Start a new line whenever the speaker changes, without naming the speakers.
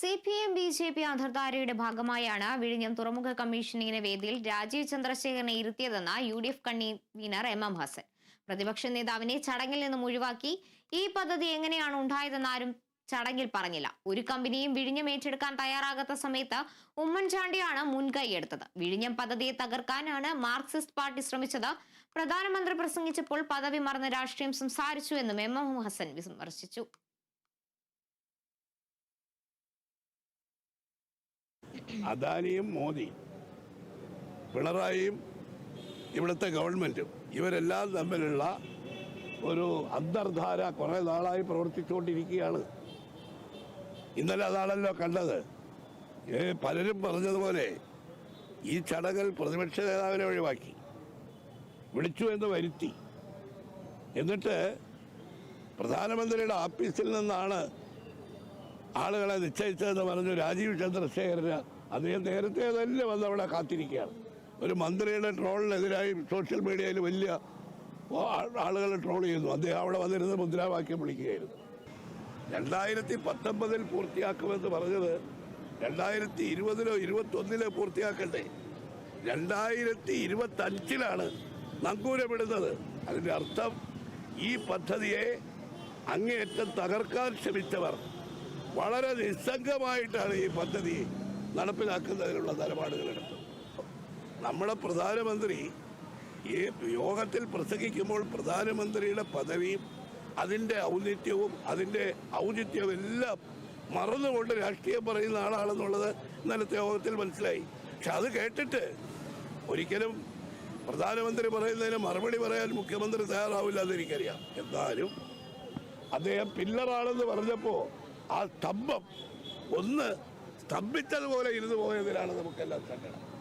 C P M B J P അന്തർധാരയുടെ ഭാഗമായാണ് വിഴിഞ്ഞം തുറമുഖ കമ്മീഷനിങ്ങിന് വേദിയിൽ രാജീവ് ചന്ദ്രശേഖരനെ ഇരുത്തിയതെന്ന് U D F convener M M Hassan. പ്രതിപക്ഷ നേതാവിനെ ചടങ്ങിൽ നിന്നും ഒഴിവാക്കി ഈ പദ്ധതി എങ്ങനെയാണ് ഉണ്ടായതെന്ന് ആരും ചടങ്ങിൽ പറഞ്ഞില്ല. ഒരു കമ്പനിയും വിഴിഞ്ഞം ഏറ്റെടുക്കാൻ തയ്യാറാകാത്ത സമയത്ത് ഉമ്മൻചാണ്ടിയാണ് മുൻകൈയെടുത്തത് വിഴിഞ്ഞം പദ്ധതിയെ തകർക്കാനാണ് മാർക്സിസ്റ്റ് പാർട്ടി ശ്രമിച്ചത്. പ്രധാനമന്ത്രി പ്രസംഗിച്ചപ്പോൾ പദവി മറന്ന് രാഷ്ട്രീയം സംസാരിച്ചു എന്നും എം എം ഹസൻ വിമർശിച്ചു.
അദാനിയും മോദി പിണറായിയും ഇവിടുത്തെ ഗവൺമെന്റും ഇവരെല്ലാം തമ്മിലുള്ള ഒരു അന്തർധാര കുറേ നാളായി പ്രവർത്തിച്ചുകൊണ്ടിരിക്കുകയാണ്. ഇന്നലെ അതാണല്ലോ കണ്ടത്. പലരും പറഞ്ഞതുപോലെ ഈ ചടങ്ങിൽ പ്രതിപക്ഷ നേതാവിനെ ഒഴിവാക്കി വിളിച്ചു എന്ന് വരുത്തി. എന്നിട്ട് പ്രധാനമന്ത്രിയുടെ ഓഫീസിൽ നിന്നാണ് ആളുകളെ നിശ്ചയിച്ചതെന്ന് പറഞ്ഞു രാജീവ് ചന്ദ്രശേഖരന് അദ്ദേഹം നേരത്തെ തന്നെ വന്ന് അവിടെ കാത്തിരിക്കുകയാണ്. ഒരു മന്ത്രിയുടെ ട്രോളിനെതിരായി സോഷ്യൽ മീഡിയയിൽ വലിയ ആളുകൾ ട്രോൾ ചെയ്യുന്നു. അദ്ദേഹം അവിടെ വന്നിരുന്ന് മുദ്രാവാക്യം വിളിക്കുകയായിരുന്നു. രണ്ടായിരത്തി പത്തൊമ്പതിൽ പൂർത്തിയാക്കുമെന്ന് പറഞ്ഞത് രണ്ടായിരത്തി ഇരുപതിലോ ഇരുപത്തൊന്നിലോ പൂർത്തിയാക്കട്ടെ രണ്ടായിരത്തി ഇരുപത്തഞ്ചിലാണ് നങ്കൂരമിടുന്നത്. അതിന്റെ അർത്ഥം ഈ പദ്ധതിയെ അങ്ങേയറ്റം തകർക്കാൻ ശ്രമിച്ചവർ വളരെ നിസ്സംഗമായിട്ടാണ് ഈ പദ്ധതി നടപ്പിലാക്കുന്നതിനുള്ള എടുത്തു. നമ്മുടെ പ്രധാനമന്ത്രി ഈ യോഗത്തിൽ പ്രസംഗിക്കുമ്പോൾ പ്രധാനമന്ത്രിയുടെ പദവിയും അതിന്റെ ഔന്നിത്യവും അതിന്റെ ഔചിത്യവും എല്ലാം മറന്നുകൊണ്ട് രാഷ്ട്രീയം പറയുന്ന ആളാണെന്നുള്ളത് ഇന്നലത്തെ യോഗത്തിൽ മനസ്സിലായി. പക്ഷെ അത് കേട്ടിട്ട് ഒരിക്കലും പ്രധാനമന്ത്രി പറയുന്നതിന് മറുപടി പറയാൻ മുഖ്യമന്ത്രി തയ്യാറാവില്ല എന്ന് എനിക്കറിയാം. എന്നാലും അദ്ദേഹം പില്ലറാണെന്ന് പറഞ്ഞപ്പോൾ ആ സ്തംഭം ഒന്ന് സ്തംഭിച്ചതുപോലെ ഇരുന്ന് പോയതിലാണ് നമുക്കെല്ലാം സങ്കടം